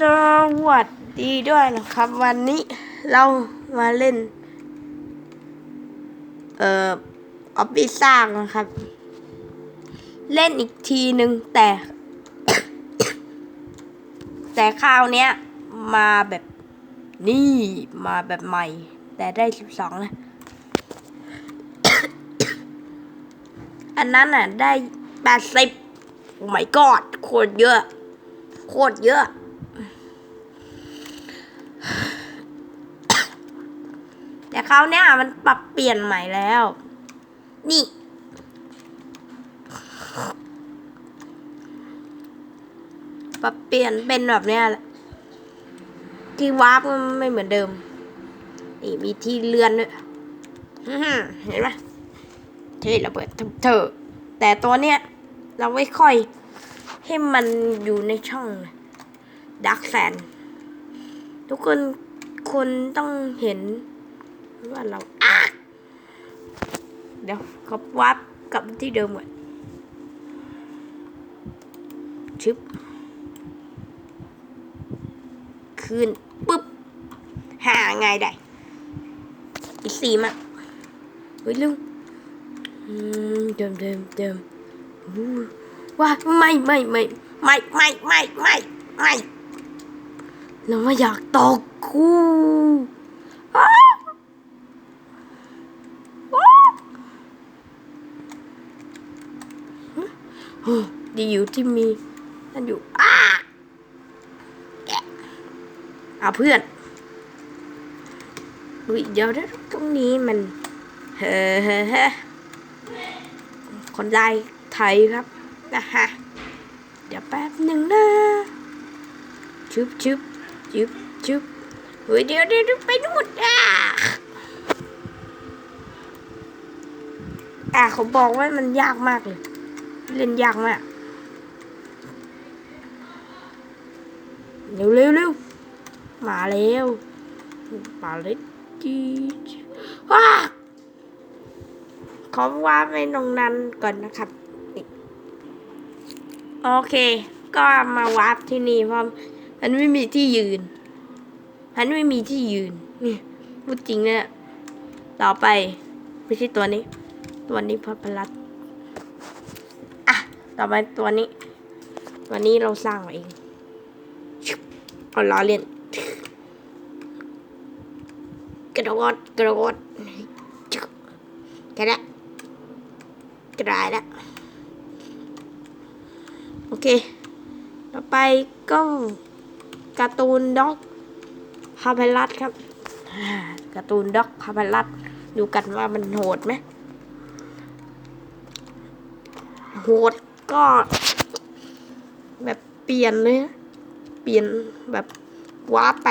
สวัสดีด้วยนะครับ วันนี้เรามาเล่น เอ่อออฟฟิศสร้างนะครับ เล่นอีกทีหนึ่งแต่ แต่คราวเนี้ย มาแบบนี่มาแบบใหม่ แต่ได้สิบสองนะอันนั้นอะ ได้แปดสิบโอ้ my god โคตรเยอะ โคตรเยอะ แต่คราเนี้ยมันปรับเปลี่ยนใหม่แล้ว นี่ ปรับเปลี่ยนเป็นแบบเนี้ยแหละที่วาร์ปมันไม่เหมือนเดิม นี่มีที่เลื่อนด้วยเห็นไหมที่ระเบิดเธอะแต่ตัวเนี้ยเราไม่ค่อยให้มันอยู่ในช่องดักแฟนทุกคนคนต้องเห็น ว่าเราเดี๋ยวเขาวับกลับที่เดิมก่อนชึบคืนปุ๊บ หาไงได้ อีกสี่มาเฮ้ยลุงอืมเดิมเดิมเดิมอู้ว่าไม่ไม่ไม่ไม่ไม่ไม่ไม่ไม่เราไม่อยากตกคู่อ้าว โอ้ ดีอยู่ที่มีนั่นอยู่อ้าแกเอาเพื่อนอุ้ยเดี๋ยวนะตรงนี้มัน เฮ้เฮ้เฮ้คนได้ไทยครับนะฮะเดี๋ยวแป๊บหนึ่งนะชึบชึบชึบชึบเฮ้ยเดี๋ยวเดี๋ยวไปนู่นอะอะเขาบอกว่ามันยากมากเลย เล่นยากมากเร็วเร็วเร็วมาแล้วมาเลยจีว้าขอว่าไปตรงนั้นก่อนนะครับโอเค ก็มาวาร์ปที่นี่เพราะมันไม่มีที่ยืนมันไม่มีที่ยืนนี่พูดจริงเนี่ยต่อไปไม่ใช่ตัวนี้ ตัวนี้พัพลัด ต่อไปตัวนี้ตัวนี้เราสร้างมาเองเอาล้อเล่นกระโดดกระโดดแค่นั้นกระไดแล้วโอเค ต่อไปก็การ์ตูนด็อกพาพลัดครับการ์ตูนด็อกพาพลัดดูกันว่ามันโหดไหมโหด ก็ แบบเปลี่ยนเลย เปลี่ยนแบบว้าแปไป